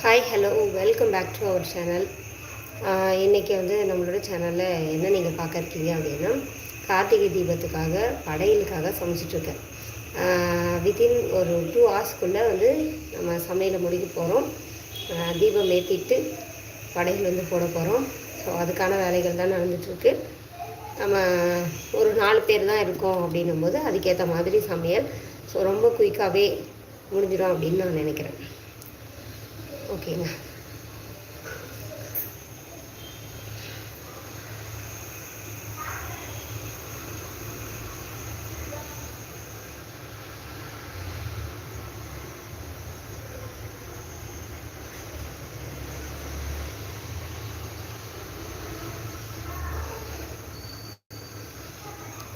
Hi hello welcome back to our channel இன்றைக்கி வந்து நம்மளோட சேனலில் என்ன நீங்கள் பார்க்க இருக்கீங்க அப்படின்னா கார்த்திகை தீபத்துக்காக படையலுக்காக சமைச்சிட்ருக்கேன் வித்தின் ஒரு டூ ஹவர்ஸ்க்குள்ளே வந்து நம்ம சமையலை முடிக்க போகிறோம் தீபம் ஏற்றிட்டு படையல் வந்து போட போகிறோம் ஸோ அதுக்கான வேலைகள் தான் நடந்துகிட்ருக்கு நம்ம ஒரு நாலு பேர் தான் இருக்கோம் அப்படின்னும் போது அதுக்கேற்ற மாதிரி சமையல். ஸோ ரொம்ப குயிக்காகவே முடிஞ்சிடும் அப்படின்னு நான் நினைக்கிறேன். ஓகேங்க.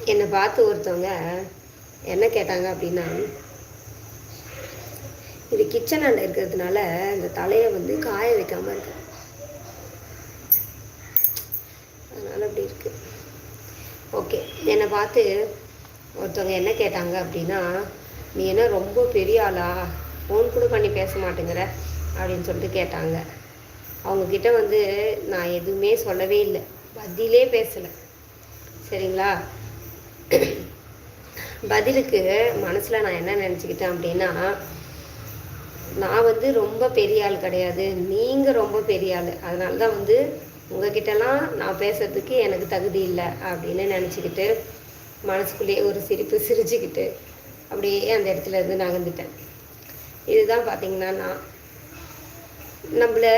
என்னை பார்த்து ஒருத்தவங்க என்ன கேட்டாங்க அப்படின்னா இது கிச்சன் அண்டை இருக்கிறதுனால இந்த தலையை வந்து காய வைக்காமல் இருக்கு. அதனால் அப்படி இருக்கு. ஓகே என்னை பார்த்து ஒருத்தவங்க என்ன கேட்டாங்க அப்படின்னா நீ என்ன ரொம்ப பெரிய ஆளா? ஃபோன் கூட பண்ணி பேச மாட்டேங்கிற? அப்படின்னு சொல்லிட்டு கேட்டாங்க. அவங்கக்கிட்ட வந்து நான் எதுவுமே சொல்லவே இல்லை. பதிலே பேசலை. சரிங்களா? பதிலுக்கு மனசில் நான் என்ன நினச்சிக்கிட்டேன் அப்படின்னா நான் வந்து ரொம்ப பெரிய ஆள் கிடையாது. நீங்கள் ரொம்ப பெரிய ஆள். அதனால தான் வந்து உங்ககிட்டலாம் நான் பேசுறதுக்கு எனக்கு தகுதி இல்லை அப்படின்னு நினச்சிக்கிட்டு மனசுக்குள்ளேயே ஒரு சிரிப்பு சிரிச்சுக்கிட்டு அப்படியே அந்த இடத்துல இருந்து நகர்ந்துட்டேன். இதுதான் பார்த்தீங்கன்னா நான். நம்மளை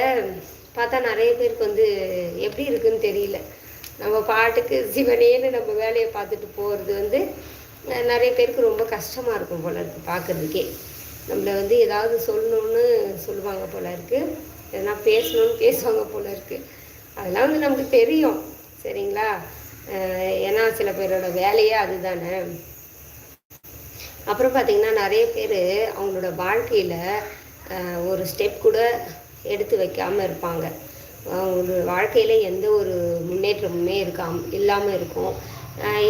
பார்த்தா நிறைய பேருக்கு வந்து எப்படி இருக்குன்னு தெரியல. நம்ம பாட்டுக்கு சிவனேன்னு நம்ம வேலையை பார்த்துட்டு போகிறது வந்து நிறைய பேருக்கு ரொம்ப கஷ்டமாக இருக்கும் போல இருக்குது பார்க்குறதுக்கே நம்மளை வந்து ஏதாவது சொல்லணும்னு சொல்லுவாங்க போல இருக்குது எதனா பேசணும்னு பேசுவாங்க போல இருக்குது அதெல்லாம் வந்து நமக்கு தெரியும். சரிங்களா? ஏன்னா சில பேரோட வேலையே அதுதானே. அப்புறம் பார்த்திங்கன்னா நிறைய பேர் அவங்களோட வாழ்க்கையில் ஒரு ஸ்டெப் கூட எடுத்து வைக்காமல் இருப்பாங்க. அவங்களோட வாழ்க்கையில் எந்த ஒரு முன்னேற்றமுமே இருக்காம இல்லாமல் இருக்கும்.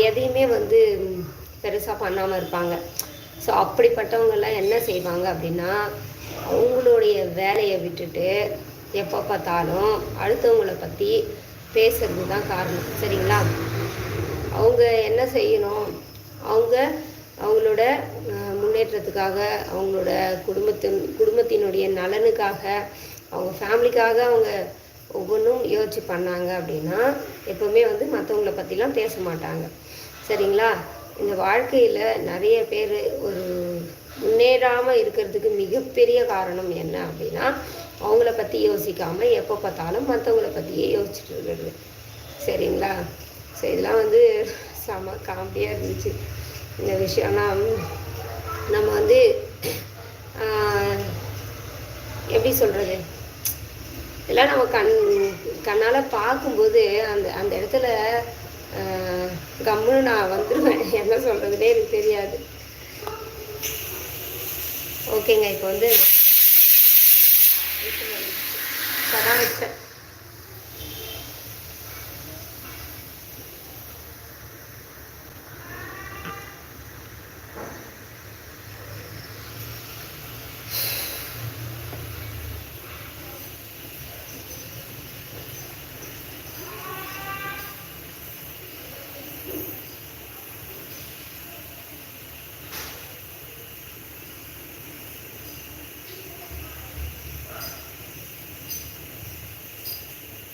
எதையுமே வந்து பெருசாக பண்ணாமல் இருப்பாங்க. ஸோ அப்படிப்பட்டவங்கெல்லாம் என்ன செய்வாங்க அப்படின்னா அவங்களுடைய வேலையை விட்டுட்டு எப்போ பார்த்தாலும் அடுத்தவங்களை பற்றி பேசுறது தான் காரணம். சரிங்களா? அவங்க என்ன செய்யணும்? அவங்க அவங்களோட முன்னேற்றத்துக்காக அவங்களோட குடும்பத்தின் குடும்பத்தினுடைய நலனுக்காக அவங்க ஃபேமிலிக்காக அவங்க ஒவ்வொன்றும் யோசிச்சு பண்ணாங்க அப்படின்னா எப்போவுமே வந்து மற்றவங்கள பற்றிலாம் பேச மாட்டாங்க. சரிங்களா? இந்த வாழ்க்கையில் நிறைய பேர் ஒரு முன்னேறாமல் இருக்கிறதுக்கு மிகப்பெரிய காரணம் என்ன அப்படின்னா அவங்கள பற்றி யோசிக்காமல் எப்போ பார்த்தாலும் மற்றவங்கள பற்றியே யோசிச்சுட்டு இருக்கிறது. சரிங்களா? ஸோ இதெல்லாம் வந்து செம காமெடியாக இருந்துச்சு. இந்த விஷயம்னா நம்ம வந்து எப்படி சொல்கிறது இதெல்லாம் நம்ம கண் கண்ணால் பார்க்கும்போது அந்த அந்த இடத்துல கம்முன்னு நான் வந்துடுவேன் என்ன சொல்கிறதுனே எனக்கு தெரியாது. ஓகேங்க இப்போ வந்து வச்சேன்